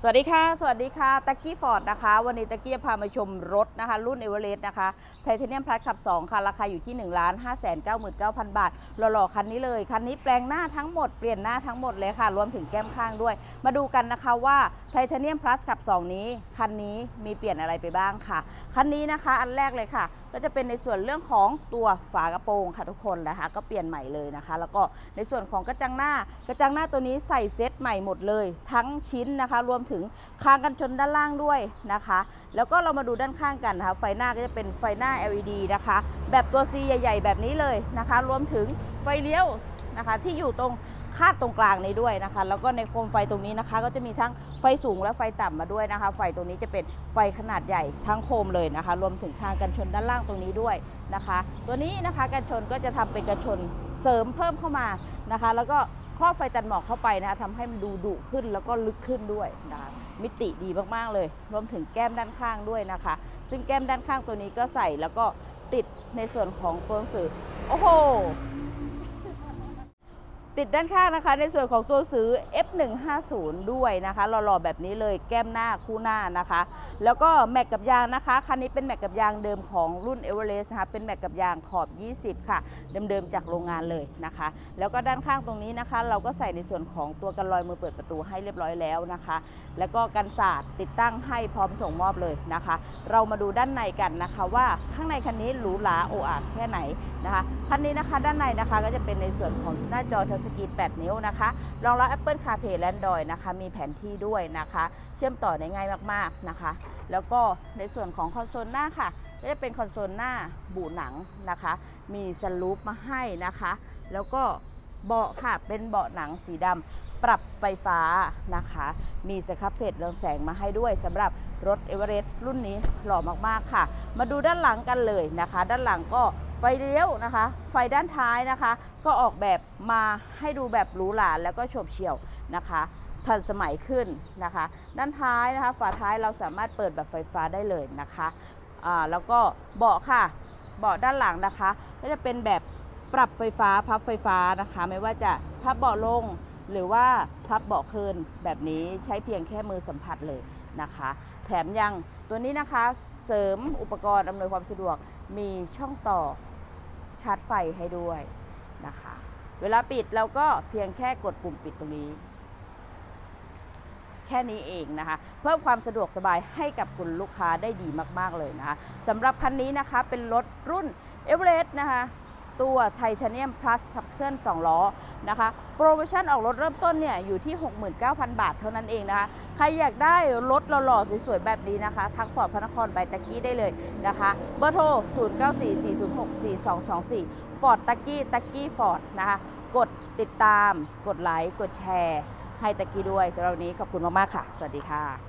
สวัสดีค่ะ สวัสดีค่ะตักกี้ฟอร์ดนะคะ วันนี้ตักกี้จะพามาชมรถนะคะ รุ่นเอเวอเรสต์นะคะไทเทเนียมพลัสขับ 2 ค่ะ ราคาอยู่ที่ 1 5 9 9 9 0 0 บาท หล่อๆ คันนี้เลย คันนี้แปลงหน้าทั้งหมด เปลี่ยนหน้าทั้งหมดเลยค่ะ รวมถึงแก้มข้างด้วย มาดูกันนะคะว่าไทเทเนียมพลัสขับ 2 นี้ คันนี้มีเปลี่ยนอะไรไปบ้างค่ะ คันนี้นะคะ อันแรกเลยค่ะ ก็จะเป็นในส่วนเรื่องของตัวฝากระโปรงค่ะทุกคนนะคะ ก็เปลี่ยนใหม่เลยนะคะ แล้วก็ในส่วนของกระจังหน้า กระจังหน้าตัวนี้ใส่เซตใหม่หมดเลย ทั้งชิ้นนะคะ รวมถึงคางกันชนด้านล่างด้วยนะคะ แล้วก็เรามาดูด้านข้างกันนะคะไฟหน้าก็จะเป็นไฟหน้า LED นะคะ แบบตัว C ใหญ่ ๆ แบบนี้เลยนะคะ รวมถึงไฟเลี้ยวนะคะ ที่อยู่ตรงคาดตรงกลางนี้ด้วยนะคะ แล้วก็ในโคมไฟตรงนี้นะคะ ก็จะมีทั้งไฟสูงและไฟต่ำมาด้วยนะคะ ไฟตรงนี้จะเป็นไฟขนาดใหญ่ทั้งโคมเลยนะคะ รวมถึงคางกันชนด้านล่างตรงนี้ด้วยนะคะ ตัวนี้นะคะกันชนก็จะทำเป็นกันชนเสริมเพิ่มเข้ามานะคะ แล้วก็ ครอบไฟตันหมอกเข้าไปนะคะทำให้มันดูดุขึ้นแล้วก็ลึกขึ้นด้วยนะคะมิติดีมากๆเลยรวมถึงแก้มด้านข้างด้วยนะคะ ซึ่งแก้มด้านข้างตัวนี้ก็ใส่แล้วก็ติดในส่วนของตัวหนังสือโอ้โห ติดด้านข้างนะคะ ในส่วนของตัวหนังสือ F150 ด้วยนะคะหล่อๆแบบนี้เลยแก้มหน้าคู่หน้านะคะ แล้วก็แม็กกับยางนะคะคันนี้เป็นแม็กกับยางเดิมของรุ่น e v e r e s t นะคะเป็นแม็กกับยางขอบ 20 ค่ะ เดิมๆจากโรงงานเลยนะคะ แล้วก็ด้านข้างตรงนี้นะคะ เราก็ใส่ในส่วนของตัวกันลอยมือเปิดประตูให้เรียบร้อยแล้วนะคะ แล้วก็กันศาสตร์ติดตั้งให้พร้อมส่งมอบเลยนะคะ เรามาดูด้านในกันนะคะ ว่าข้างในคันนี้หรูหราโออาแค่ไหนนะคะคันนี้นะคะ ด้านในนะคะก็จะเป็นในส่วนของหน้าจอทัชสกรีน 8 นิ้วนะคะรองรับ Apple CarPlay และ Android นะคะมีแผนที่ด้วยนะคะ เชื่อมต่อได้ง่ายมากๆนะคะ แล้วก็ในส่วนของคอนโซลหน้าค่ะก็จะเป็นคอนโซลหน้าบูหนังนะคะ มีสลูปมาให้นะคะ แล้วก็เบาะค่ะเป็นเบาะหนังสีดำปรับไฟฟ้านะคะ มีสครับเพลทเรืองแสงมาให้ด้วยสำหรับรถเอเวอเรสต์รุ่นนี้หล่อมากๆค่ะ มาดูด้านหลังกันเลยนะคะ ด้านหลังก็ ฟเลี้ยวนะคะ ไฟด้านท้ายนะคะ ก็ออกแบบมาให้ดูแบบหรูหราแล้วก็โฉบเฉี่ยวนะคะ ทันสมัยขึ้นนะคะ ด้านท้ายนะคะ ฝาท้ายเราสามารถเปิดแบบไฟฟ้าได้เลยนะคะอ่าแล้วก็เบาะค่ะ เบาะด้านหลังนะคะ ก็จะเป็นแบบปรับไฟฟ้าพับไฟฟ้านะคะ ไม่ว่าจะพับเบาะลงหรือว่าพับเบาะขึ้นแบบนี้ใช้เพียงแค่มือสัมผัสเลยนะคะ แถมยังตัวนี้นะคะเสริมอุปกรณ์อำนวยความสะดวกมีช่องต่อ ชาร์จไฟให้ด้วยนะคะ เวลาปิดเราก็เพียงแค่กดปุ่มปิดตรงนี้ แค่นี้เองนะคะ เพิ่มความสะดวกสบายให้กับคุณลูกค้าได้ดีมากๆเลยนะคะสำหรับคันนี้นะคะเป็นรถรุ่นเอเวอเรสต์นะคะ ตัวไทเทเนียม plus ขับเคลื่อน2ล้อนะคะโปรโมชั่นออกรถเริ่มต้นเนี่ยอยู่ที่ 69,000 บาทเท่านั้นเองนะคะ ใครอยากได้รถหล่อๆสวยๆ แบบนี้นะคะ ทักฟอร์ดพระนครไบตะกี้ได้เลยนะคะ เบอร์โทร 0944064224 ฟอร์ดตะกี้ตะกี้ฟอร์ดนะคะ กดติดตาม กดไลค์ กดแชร์ ให้ตะกี้ด้วยสำหรับวันนี้ขอบคุณมากๆค่ะ สวัสดีค่ะ